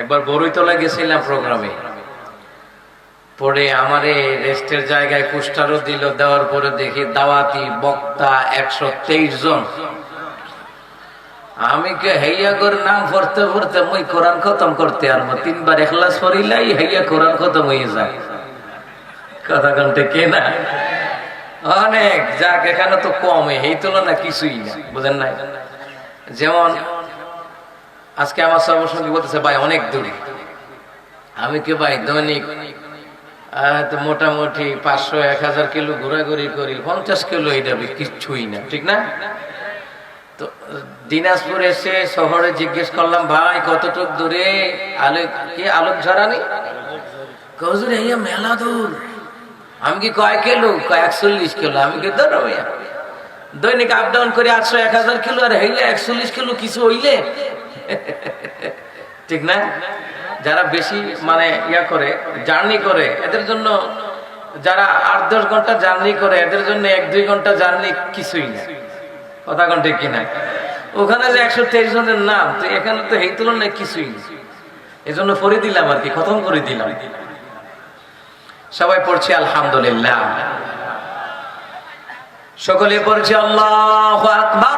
একবার বরুইতলা গেছিলাম প্রোগ্রামে। পরে আমারে রেস্টের জায়গায় কুষ্টারও দিল, দেওয়ার পরে দেখি দাওয়াতি বক্তা একশো তেইশ জন। আমি কে হেইয়া করে নাম পড়তে পড়তে মুই কোরআন খতম করতে আর তিনবার এখলাস পড়িলাই, হেইয়া কোরআন খতম হয়ে যায়। কথা কন্টে কে না? অনেক, যাক, এখানে তো কমে, এই তুলনা কিছুই না, বুঝেন নাই? যেমন আজকে আমার সর্বসঙ্গী বলতেছে, ভাই, অনেক দূরে। আমি কি, ভাই, দৈনিক মোটামুটি পাঁচশো, এক হাজার কিলো ঘোরাঘুরি করি, পঞ্চাশ কিলো এটা কিচ্ছুই না, ঠিক না? তো দিনাজপুর এসে শহরে জিজ্ঞেস করলাম, ভাই, কতটুক দূরে? আলোক কি আলোক ঝরানি কজুর এই মেলা দূর। আমি কি, কয় কিলো? একচল্লিশ কিলো। আমি কি, ধরো দৈনিক আপ ডাউন করে আটশো, এক হাজার কিলো, আর হইলে একচল্লিশ কিলো কিছু হইলে ঠিক না? যারা বেশি মানে ইয়া করে জার্নি করে, এদের জন্য যারা আট দশ ঘণ্টা জার্নি করে, এদের জন্য এক দুই ঘণ্টা জার্নি কিছুই না। কথা ঘণ্টা কিনা? ওখানে যে একশো তেইশ জনের নাম, তো এখানে তো এই তুলনায় কিছুই না। এই জন্য পড়ে দিলাম আর কি, খতম করে দিলাম। সবাই পড়ছে আলহামদুলিল্লাহ। সকলে পড়ছে আল্লাহ আকবার।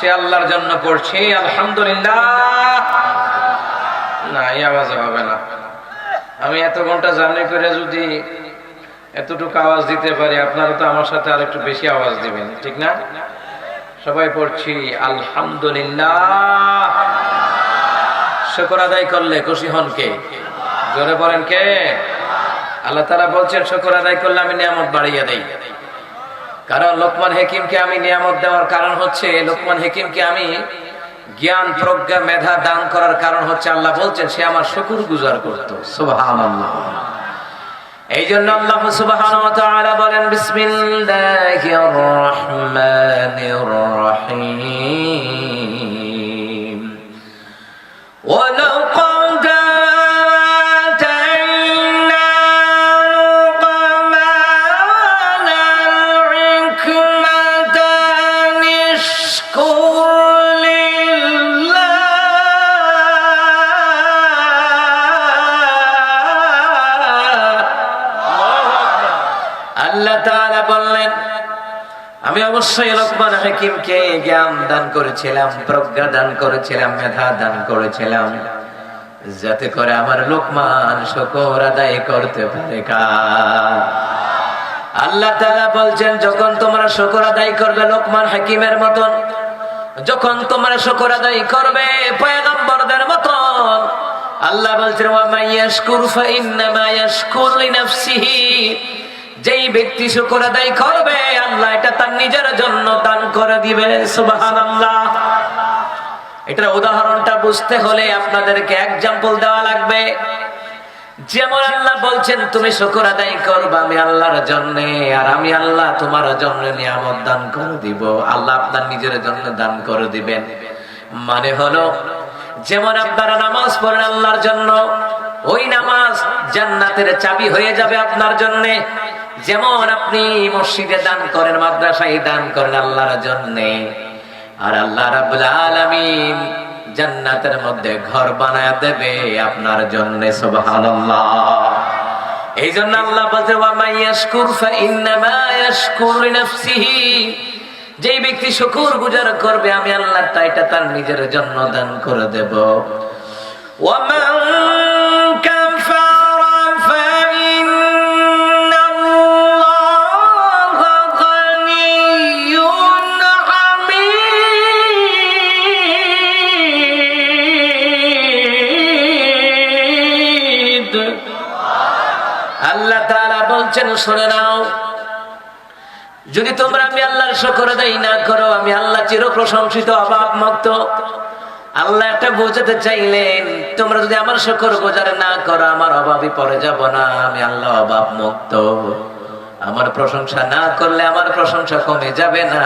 সে আল্লাহর জন্য পড়ছি, আলহামদুলিল্লাহ। না, এই হবে না। আমি এত ঘণ্টা জার্নি করে যদি এতটুকু আওয়াজ দিতে পারি, আপনারা তো আমার সাথে আর একটু বেশি আওয়াজ দিবেন, ঠিক না? সবাই পড়ছি, আলহামদুলিল্লাহ। শুকর আদায় করলে খুশি হন কে? জোরে বলেন কে? আল্লাহ তারা বলছেন, শুকর আদায় করলে আমি নিয়ামত বাড়িয়ে দেই। কারণ লোকমান হেকিমকে আমি নিয়ামত দেওয়ার কারণ হচ্ছে, লোকমান হেকিমকে আমি জ্ঞান, প্রজ্ঞা, মেধা দান করার কারণ হচ্ছে আল্লাহ বলছেন, সে আমার শুকুর গুজার করত। সুবহানাল্লাহ। এই জন্য আল্লাহ তাআলা বলেন বিসমিল্লাহির বললেন, আমি অবশ্যই লোকমান হাকিমকে জ্ঞান দান করেছিলাম, প্রজ্ঞা দান করেছিলাম, মেধা দান করেছিলাম। যাতে করে আমার লোকমান শকর আদায় করতে পারে আল্লাহ তাআলা বলছেন, যখন তোমরা শকর আদায় করবে লোকমান হাকিমের মতন, যখন তোমরা শকর আদায় করবে পয়গম্বরদের মতন, আল্লাহ বলছেন, ওয়া মাইয়াশকুর ফাইন্নামা ইয়াশকুর লিনাফসিহি। যেই ব্যক্তি শুকর আদায় করবে, আল্লাহ এটা তার নিজের জন্য দান করে দিবে। সুবহানাল্লাহ। এটার উদাহরণটা বুঝতে হলে আপনাদেরকে এক্সাম্পল দেওয়া লাগবে। যেমন আল্লাহ বলছেন, তুমি শুকর আদায় করবে আমি আল্লাহর জন্য, আর আমি আল্লাহ তোমার জন্য নিয়ামত দান করে দিব। আল্লাহ আপনার নিজের জন্য দান করে দিবেন। মানে হলো, যেমন আপনারা নামাজ পড়েন আল্লাহর জন্য, ওই নামাজ জান্নাতের চাবি হয়ে যাবে আপনার জন্য। যেমন আপনি মসজিদে দান করেন, মাদ্রাসায় দান করেন আল্লাহর জন্য। আর আল্লাহ রাব্বুল আলামিন জান্নাতের মধ্যে ঘর বানায় দেবে আপনার জন্য, সুবহানাল্লাহ। এই জন্য আল্লাহ বলতে যেই ব্যক্তি শুকুর গুজার করবে, আমি আল্লাহ তাই এটা তার নিজের জন্য দান করে দেব। বলছেন শুনে নাও। যদি তোমরা আমি আল্লাহর শকর দেই না করো, আমি আল্লাহ চির প্রশংসিত অভাব মুক্ত। আল্লাহ একটা বোঝাতে চাইলেন, তোমরা যদি আমার শকর গোজার না করো, আমার অভাবই পড়ে যাব না, আমি আল্লাহ অভাব মুক্ত। আমার প্রশংসা না করলে আমার প্রশংসা কমে যাবে না।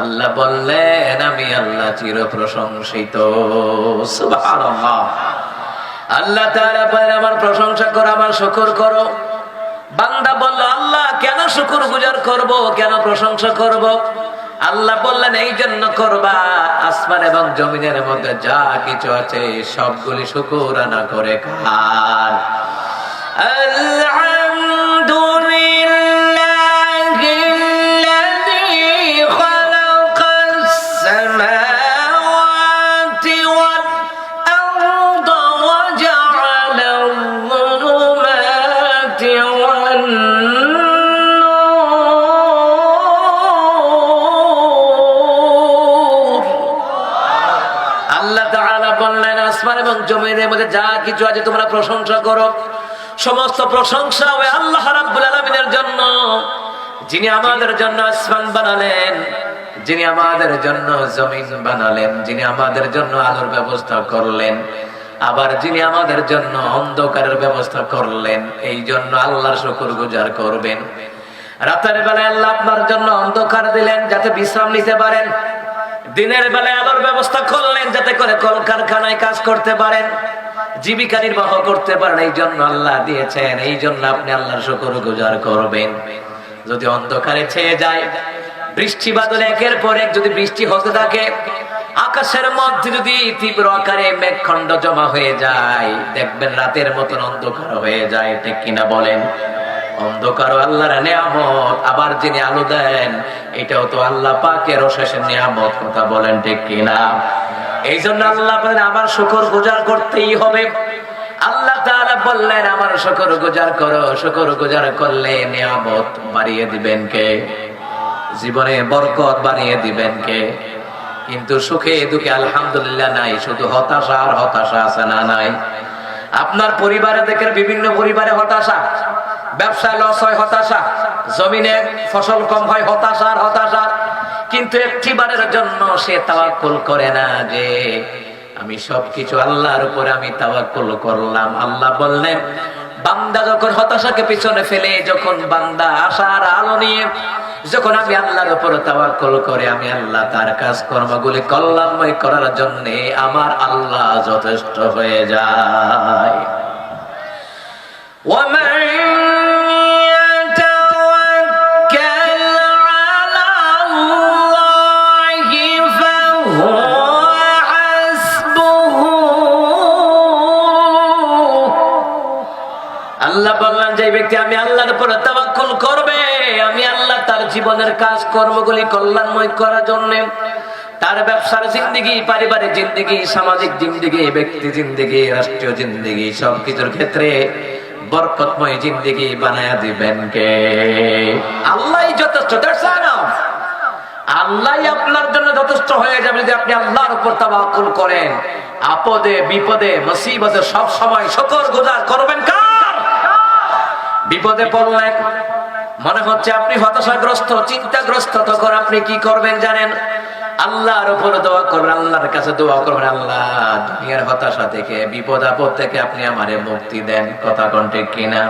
আল্লাহ বললেন, আমি আল্লাহ চির প্রশংসিত আল্লাহ বলেন, আমার প্রশংসা করো, আমার শকর করো। বান্দা বলল, আল্লাহ, কেন শুকুর গুজার করব? কেন প্রশংসা করব? আল্লাহ বললেন, এই জন্য করবা। আসমান এবং জমিনের মধ্যে যা কিছু আছে, সবগুলি শুকুর আনা করে খান। আলহামদুলিল্লাহি জমিনের মধ্যে যা কিছু আছে তোমরা প্রশংসা করো। সমস্ত প্রশংসা ওই আল্লাহ রাব্বুল আলামিনের জন্য। যিনি আমাদের জন্য আসমান বানালেন, যিনি আমাদের জন্য জমিন বানালেন, যিনি আমাদের জন্য আলোর ব্যবস্থা করলেন, আবার যিনি আমাদের জন্য অন্ধকারের ব্যবস্থা করলেন, এই জন্য আল্লাহর শুকর গুজার করবেন। রাতের বেলায় আল্লাহ আপনার জন্য অন্ধকার দিলেন, যাতে বিশ্রাম নিতে পারেন। দিনের বেলায় আলোর ব্যবস্থা করলেন যাতে করে কলকারখানায় কাজ করতে পারেন, জীবিকা নির্বাহ করতে পারেন, এই জন্য আল্লাহ দিয়েছেন, এই জন্য আপনি আল্লাহর শুকর গুজার করবেন। যদি অন্ধকারে ছেয়ে যায়, বৃষ্টি বাদলে একের পর এক যদি বৃষ্টি হতে থাকে, আকাশের মধ্যে যদি তীব্র আকারে মেঘখণ্ড জমা হয়ে যায়, দেখবেন রাতের মতন অন্ধকার হয়ে যায়, ঠিক কিনা বলেন? অন্ধকার আল্লাহর নিয়ামত। আবার যিনি আলো দেন, এটাও তো আল্লাহ পাকের শেষের নিয়ামত, কথা বলেন ঠিক কিনা? এই জন্য আল্লাহ বলেন, আমার শুকর গুজার করতেই হবে। আল্লাহ তাআলা বললেন, আমার শুকর গুজার করো, শুকর গুজার করলে নিয়ামত বাড়িয়ে দিবেন কে? জীবনে বরকত বানিয়ে দিবেন কে? কিন্তু সুখে দুঃখে আলহামদুলিল্লাহ নাই, শুধু হতাশা আর হতাশা আছে না নাই? আপনার পরিবারে দেখেন, বিভিন্ন পরিবারে হতাশা। ব্যবসায় লস হয় হতাশা। জমিনে ফসল কম হয় হতাশার হতাশার কিন্তু একটি বারের জন্য সে তাওয়াকুল করে না যে, আমি সবকিছু আল্লাহর উপরে আমি তাওয়াকুল করলাম। আল্লাহ বললেন, বান্দা যখন হতাশাকে পিছনে ফেলে, যখন বান্দা আশার আলো নিয়ে, যখন আমি আল্লাহর উপর তাওয়াক্কুল করে, আমি আল্লাহ তার কাজ কর্মগুলি কল্যাণময় করার জন্য আমার আল্লাহ যথেষ্ট হয়ে যায়। আল্লাহ বললেন যে ব্যক্তি আমি আল্লাহর উপরে তাওয়াক্কুল করবে, আমি আল্লাহ তার জীবনের কাজ কর্মগুলি কল্যাণময় করার জন্য, তার ব্যবসার জিন্দিগি, পারিবারিক জিন্দিগি, সামাজিক জিন্দিগি, ব্যক্তি জিন্দিগি, রাষ্ট্রীয় জিন্দিগি, সবকিছুর ক্ষেত্রে বরকতময় জিন্দিগি বানায়া দিবেন কে? আল্লাহ যথেষ্ট. আল্লাহ আপনার জন্য যথেষ্ট হয়ে যাবে যদি আপনি আল্লাহর উপর তাবাকুল করেন। আপদে, বিপদে, মুসিবতে সব সময় শকর গুজার করবেন কার? বিপদে পড়লেন মনে হচ্ছে আপনি হতাশাগ্রস্ত, চিন্তাগ্রস্ত, তখন আপনি কি করবেন জানেন? আল্লাহর উপর দোয়া করবেন, আল্লাহর কাছে দোয়া করবেন, আল্লাহ, দুনিয়ার হতাশা থেকে, বিপদ আপদ থেকে আপনি আমারে মুক্তি দেন। কথা কণ্ঠে কিনা?